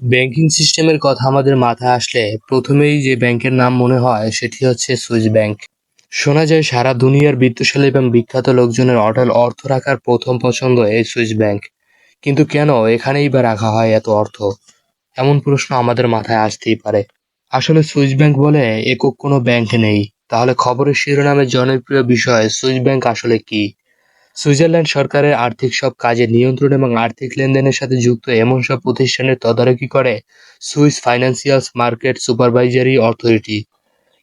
Banking সিস্টেমের কথা আমাদের মাথায় আসলে প্রথমেই যে ব্যাংকের নাম মনে হয় সেটি হচ্ছে সুইস ব্যাংক। শোনা যায় সারা দুনিয়ার বিত্তশালী এবং বিখ্যাত লোকজনের অটল অর্থ রাখার প্রথম পছন্দ এই সুইস ব্যাংক। কিন্তু কেন এখানেই বা রাখা হয় এত অর্থ? এমন প্রশ্ন আমাদের মাথায় আসতেই পারে। আসলে সুইস ব্যাংক বলে একক কোনো ব্যাংক নেই। তাহলে খবরের শিরোনামের জনপ্রিয় বিষয় সুইস ব্যাংক আসলে কি? সুইজারল্যান্ড সরকারের আর্থিক সব কাজের নিয়ন্ত্রণ এবং আর্থিক লেনদেনের সাথে যুক্ত এমন সব প্রতিষ্ঠানের তদারকি করে Swiss financial market supervisory authority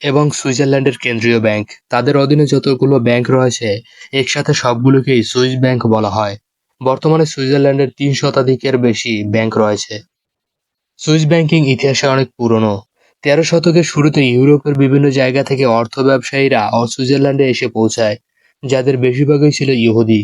এবং সুইজারল্যান্ডের কেন্দ্রীয় ব্যাংক। তাদের অধীনে যতগুলো ব্যাংক রয়েছে, একসাথে সবগুলোকেই সুইস ব্যাংক বলা হয়। বর্তমানে সুইজারল্যান্ডের তিন শতাধিকের বেশি ব্যাংক রয়েছে। সুইস ব্যাংকিং ইতিহাসে অনেক পুরনো। তেরো শতকের শুরুতে ইউরোপের বিভিন্ন জায়গা থেকে অর্থ ব্যবসায়ীরা সুইজারল্যান্ডে এসে পৌঁছায়। যাদের বেশিরভাগই ছিল ইহুদি।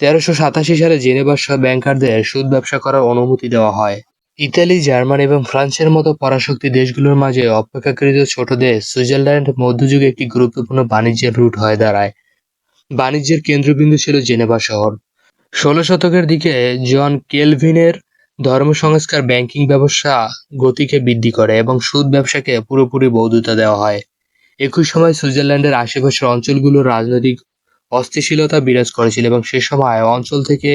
তেরোশো সাতাশি সালে জেনেভার সহ ব্যাংকারদের সুদ ব্যবসা করার অনুমতি দেওয়া হয়। ইতালি, জার্মানি এবং ফ্রান্সের মতো পরাশক্তি দেশগুলোর মাঝে অপেক্ষাকৃত ছোট দেশ সুইজারল্যান্ড মধ্যযুগে একটি গুরুত্বপূর্ণ বাণিজ্যের রুট হয়ে দাঁড়ায়। বাণিজ্যের কেন্দ্রবিন্দু ছিল জেনেভা শহর। ষোলো শতকের দিকে জন কেলভিনের ধর্ম সংস্কার ব্যাংকিং ব্যবসা গতিকে বৃদ্ধি করে এবং সুদ ব্যবসাকে পুরোপুরি বৌদ্ধতা দেওয়া হয়। একই সময় সুইজারল্যান্ডের আশেপাশের অঞ্চলগুলোর রাজনৈতিক অস্থিতিশীলতা বিরাজ করেছিল এবং সে সময় অঞ্চল থেকে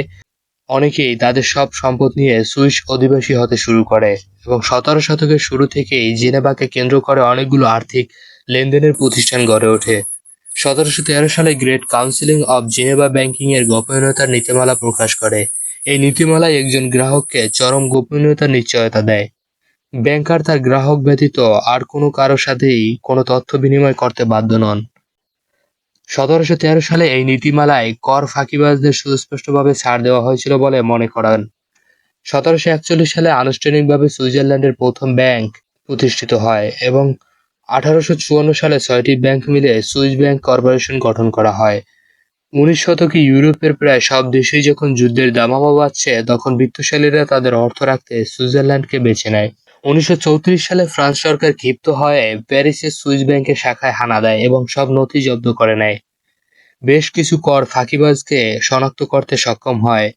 অনেকেই তাদের সব সম্পদ নিয়ে সুইস অধিবাসী হতে শুরু করে এবং সতেরো শতকের শুরু থেকেই জেনেভাকে কেন্দ্র করে অনেকগুলো আর্থিক লেনদেনের প্রতিষ্ঠান গড়ে ওঠে। সতেরোশো তেরো সালে great council of Geneva banking এর গোপনীয়তার নীতিমালা প্রকাশ করে। এই নীতিমালায় একজন গ্রাহককে চরম গোপনীয়তার নিশ্চয়তা দেয়। ব্যাংকার তার গ্রাহক ব্যতীত আর কোনো কারোর সাথেই কোনো তথ্য বিনিময় করতে বাধ্য নন। সতেরোশো তেরো সালে এই নীতিমালায় কর ফাঁকিবাজদের সুস্পষ্টভাবে ছাড় দেওয়া হয়েছিল বলে মনে করেন। সতেরোশো একচল্লিশ সালে আনুষ্ঠানিকভাবে সুইজারল্যান্ডের প্রথম ব্যাংক প্রতিষ্ঠিত হয় এবং আঠারোশো চুয়ান্ন সালে ছয়টি ব্যাংক মিলে সুইস ব্যাংক কর্পোরেশন গঠন করা হয়। উনিশ শতকে ইউরোপের প্রায় সব দেশেই যখন যুদ্ধের দামামা বাড়ছে তখন বিত্তশালীরা তাদের অর্থ রাখতে সুইজারল্যান্ডকে বেছে নেয়। উনিশশো চৌত্রিশ সালে ফ্রান্স সরকার ক্ষিপ্ত হয়ে প্যারিসের সুইস ব্যাংকের শাখায় হানা দেয় এবং সব নথি জব্দ করে নেয়। বেশ কিছু কর ফাঁকিবাজকে শনাক্ত করতে সক্ষম হয়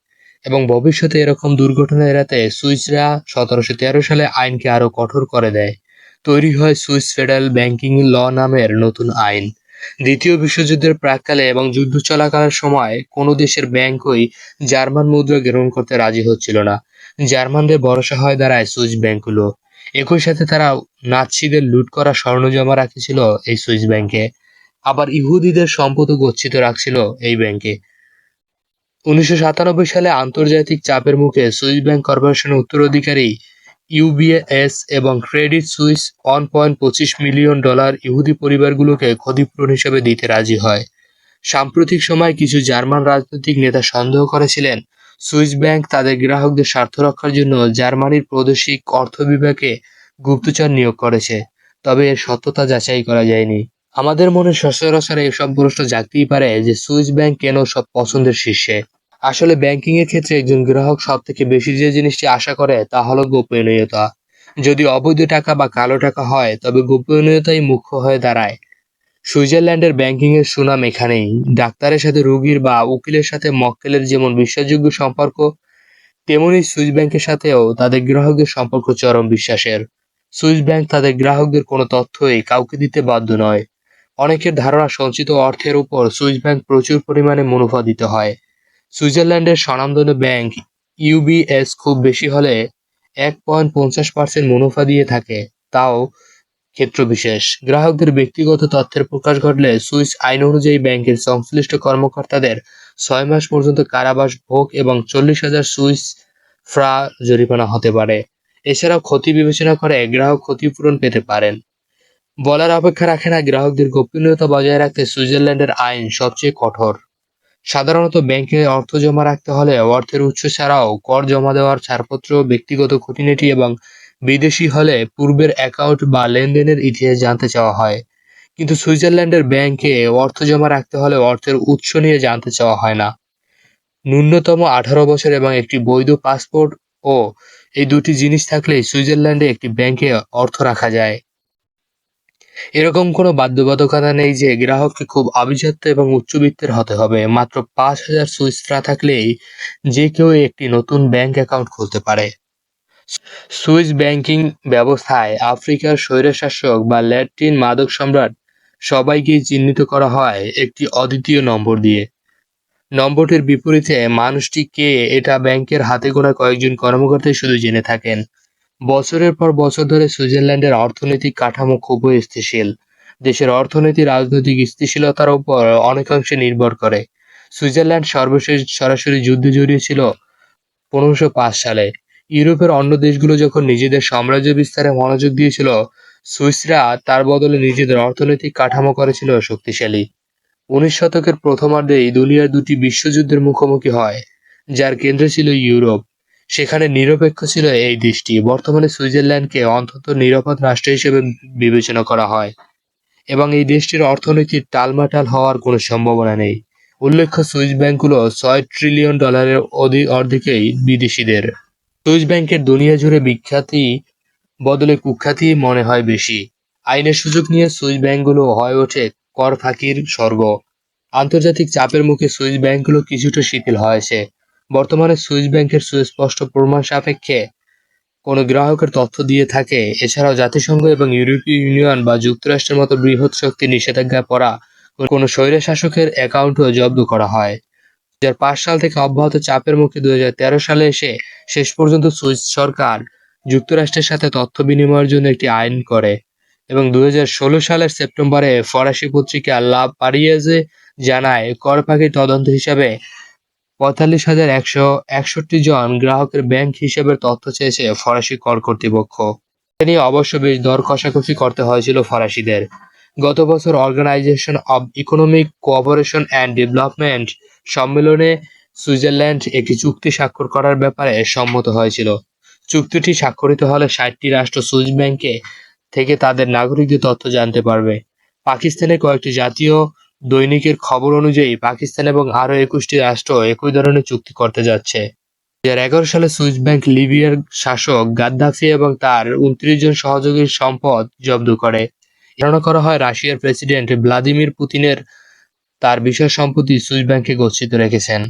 এবং ভবিষ্যতে এরকম দুর্ঘটনা এড়াতে সুইসরা সতেরোশো তেরো সালে আইনকে আরও কঠোর করে দেয়। তৈরি হয় সুইস ফেডারেল ব্যাংকিং ল নামের নতুন আইন। দ্বিতীয় বিশ্বযুদ্ধের প্রাককালে এবং যুদ্ধ চলাকালের সময় কোনো দেশের ব্যাংকই জার্মান মুদ্রা গ্রহণ করতে রাজি হচ্ছিল না। জার্মানদের ভরসা হয় দাঁড়ায় সুইস ব্যাংকগুলো। একই সাথে তারা নাৎসিদের লুট করা স্বর্ণ জমা রাখেছিল এই সুইস ব্যাংকে। আবার ইহুদিদের সম্পদ গচ্ছিত রাখছিল এই ব্যাংকে। উনিশশো সাতানব্বই সালে আন্তর্জাতিক চাপের মুখে সুইস ব্যাংক কর্পোরেশনের উত্তরাধিকারী ইউবিএস এবং ক্রেডিট সুইস ওয়ান পয়েন্ট পঁচিশ মিলিয়ন ডলার ইহুদি পরিবারগুলোকে ক্ষতিপূরণ হিসেবে দিতে রাজি হয়। সাম্প্রতিক সময়ে কিছু জার্মান রাজনৈতিক নেতা সন্দেহ করেছিলেন, সুইস ব্যাংক তাদের গ্রাহকদের স্বার্থ রক্ষার জন্য জার্মানির প্রাদেশিক অর্থ বিভাগে গুপ্তচর নিয়োগ করেছে, তবে এর সত্যতা যাচাই করা যায়নি। আমাদের মনে সচরাচর এসব প্রশ্ন জাগতেই পারে যে সুইস ব্যাংক কেন সব পছন্দের শীর্ষে। আসলে ব্যাংকিং এর ক্ষেত্রে একজন গ্রাহক সব থেকে বেশি যে জিনিসটি আশা করে তা হলো গোপনীয়তা। যদি অবৈধ টাকা বা কালো টাকা হয়, তবে গোপনীয়তাই মুখ্য হয়ে দাঁড়ায়। সুইজারল্যান্ডের ব্যাংকিং এর সুনাম এখানেই। ডাক্তারের সাথে রোগীর বা উকিলের সাথে মক্কেলের যেমন বিশ্বাসযোগ্য সম্পর্ক, তেমনি সুইস ব্যাংকের সাথেও তাদের গ্রাহকদের সম্পর্ক চরম বিশ্বাসের। সুইস ব্যাংক তাদের গ্রাহকদের কোনো তথ্যই কাউকে দিতে বাধ্য নয়। অনেকের ধারণা সঞ্চিত অর্থের উপর সুইস ব্যাংক প্রচুর পরিমাণে মুনাফা দিতে হয়। সুইজারল্যান্ডের স্বনামধন্য ব্যাংক ইউবিএস খুব বেশি হলে এক পয়েন্ট পঞ্চাশ পার্সেন্ট মুনাফা দিয়ে থাকে, তাও ক্ষেত্রবিশেষ। গ্রাহকদের ব্যক্তিগত তথ্যের প্রকাশ ঘটলে সুইস আইন অনুযায়ী ব্যাংকের সংশ্লিষ্ট কর্মকর্তাদের ছয় মাস পর্যন্ত কারাবাস, ভোগ এবং চল্লিশ হাজার সুইস ফ্রা জরিমানা হতে পারে। এছাড়াও ক্ষতি বিবেচনা করে গ্রাহক ক্ষতিপূরণ পেতে পারেন। বলার অপেক্ষা রাখে না, গ্রাহকদের গোপনীয়তা বজায় রাখতে সুইজারল্যান্ডের আইন সবচেয়ে কঠোর। সাধারণত ব্যাংকে অর্থ জমা রাখতে হলে অর্থের উৎস ছাড়াও কর জমা দেওয়ার ছাড়পত্র, ব্যক্তিগত খুঁটিনাটি এবং বিদেশি হলে পূর্বের অ্যাকাউন্ট বা লেনদেনের ইতিহাস জানতে চাওয়া হয়। কিন্তু সুইজারল্যান্ডের ব্যাংকে অর্থ জমা রাখতে হলে অর্থের উৎস নিয়ে জানতে চাওয়া হয় না। ন্যূনতম আঠারো বছর এবং একটি বৈধ পাসপোর্ট ও এই দুটি জিনিস থাকলেই সুইজারল্যান্ডে একটি ব্যাংকে অর্থ রাখা যায়। এরকম কোনো বাধ্যবাধকতা নেই যে গ্রাহককে খুব আভিজাত্য এবং উচ্চবিত্তের হতে হবে। মাত্র পাঁচ হাজার সুইস ফ্রা থাকলেই যে কেউ একটি নতুন ব্যাংক অ্যাকাউন্ট খুলতে পারে। সুইস ব্যাংকিং ব্যবস্থায় আফ্রিকার স্বৈরশাসক বা ল্যাটিন মাদক সম্রাট সবাইকেই চিহ্নিত করা হয় একটি অদ্বিতীয় নম্বর দিয়ে। নম্বরটির বিপরীতে মানুষটি কে এটা ব্যাংকের হাতে গোনা কয়েকজন কর্মকর্তাই শুধু জেনে থাকেন। বছরের পর বছর ধরে সুইজারল্যান্ডের অর্থনৈতিক কাঠামো খুবই স্থিতিশীল। দেশের অর্থনীতি, রাজনৈতিক স্থিতিশীলতার উপর অনেকাংশে নির্ভর করে। সুইজারল্যান্ড সর্বশেষ সরাসরি যুদ্ধে জড়িয়েছিল পনেরোশো পাঁচ সালে। ইউরোপের অন্য দেশগুলো যখন নিজেদের সাম্রাজ্য বিস্তারে মনোযোগ দিয়েছিল, সুইসরা তার বদলে নিজেদের অর্থনৈতিক কাঠামো করেছিল শক্তিশালী। উনিশ শতকের প্রথমার্ধেই দুনিয়ার দুটি বিশ্বযুদ্ধের মুখোমুখি হয়, যার কেন্দ্রে ছিল ইউরোপ। সেখানে নিরপেক্ষ ছিল এই দেশটি বর্তমানে সুইজারল্যান্ডকে অন্তত নিরাপদ রাষ্ট্র হিসেবে বিবেচনা করা হয় এবং এই দেশটির অর্থনীতির টালমাটাল হওয়ার কোনো সম্ভাবনা নেই। উল্লেখ্য, সুইস ব্যাংকগুলো ছয় ট্রিলিয়ন ডলারের অধি- অর্ধেকই বিদেশিদের। সুইস ব্যাংকের দুনিয়া জুড়ে বিখ্যাতি বদলে কুখ্যাতি মনে হয় বেশি। আইনের সুযোগ নিয়ে সুইস ব্যাংকগুলো হয়ে ওঠে কর ফাঁকির স্বর্গ। আন্তর্জাতিক চাপের মুখে সুইস ব্যাংকগুলো কিছুটা শিথিল হয়েছে। বর্তমানে সুইস ব্যাংকের সুস্পষ্ট প্রমাণ সাপেক্ষে কোনো গ্রাহকের তথ্য দিয়ে থাকে। এছাড়াও জাতিসংঘ এবং ইউরোপীয় ইউনিয়ন বা যুক্তরাষ্ট্রের মতো বৃহৎ শক্তি নিষেধাজ্ঞা পড়া কোনো স্বৈরশাসকের অ্যাকাউন্টও জব্দ করা হয়। দু হাজার পাঁচ সাল থেকে অব্যাহত চাপের মুখে দু সালে এসে শেষ পর্যন্ত সুইস সরকার যুক্তরাষ্ট্রের সাথে তথ্য বিনিময়ের জন্য একটি আইন করে এবং দু হাজার ষোলো সালের সেপ্টেম্বরে ফরাসি পত্রিকা লা পারিয়েজে জানায় কর তদন্ত হিসাবে পঁয়তাল্লিশ হাজার একশো একষট্টি জন গ্রাহকের ব্যাংক হিসেবের তথ্য চেয়েছে ফরাসি কর কর্তৃপক্ষ। নিয়ে অবশ্য বেশ দর কষাকষি করতে হয়েছিল ফরাসিদের। গত বছর organisation of economic cooperation and development সম্মেলনে সুইজারল্যান্ড একটি চুক্তি স্বাক্ষর করার ব্যাপারে সম্মত হয়েছিল। চুক্তিটি স্বাক্ষরিত হলে ষাটটি রাষ্ট্র সুইস ব্যাংকে থেকে তাদের নাগরিকদের তথ্য জানতে পারবে। পাকিস্তানের কয়েকটি জাতীয় দৈনিকের খবর অনুযায়ী পাকিস্তান এবং আরও একুশটি রাষ্ট্র একই ধরনের চুক্তি করতে যাচ্ছে। দু হাজার এগারো সালে সুইস ব্যাংক লিবিয়ার শাসক গাদ্দাফি এবং তার উনত্রিশ জন সহযোগীর সম্পদ জব্দ করে। ধারণা করা হয়, রাশিয়ার প্রেসিডেন্ট ভ্লাদিমির পুতিনের তার বিষয় সম্পত্তি সুইস ব্যাংকে গচ্ছিত রেখেছেন।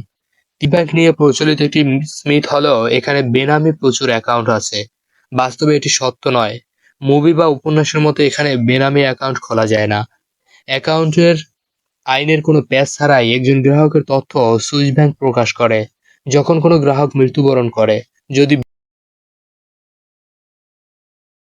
টি ব্যাংক নিয়ে প্রচলিত একটি স্মিথ হলো, এখানে বেনামি প্রচুর অ্যাকাউন্ট আছে। বাস্তবে এটি সত্য নয়। মুভি বা উপন্যাসের মতো এখানে বেনামি অ্যাকাউন্ট খোলা যায় না। অ্যাকাউন্টের আইনের কোনো প্যাচ ছাড়াই একজন গ্রাহকের তথ্য সুইস ব্যাংক প্রকাশ করে, যখন কোনো গ্রাহক মৃত্যুবরণ করে। যদি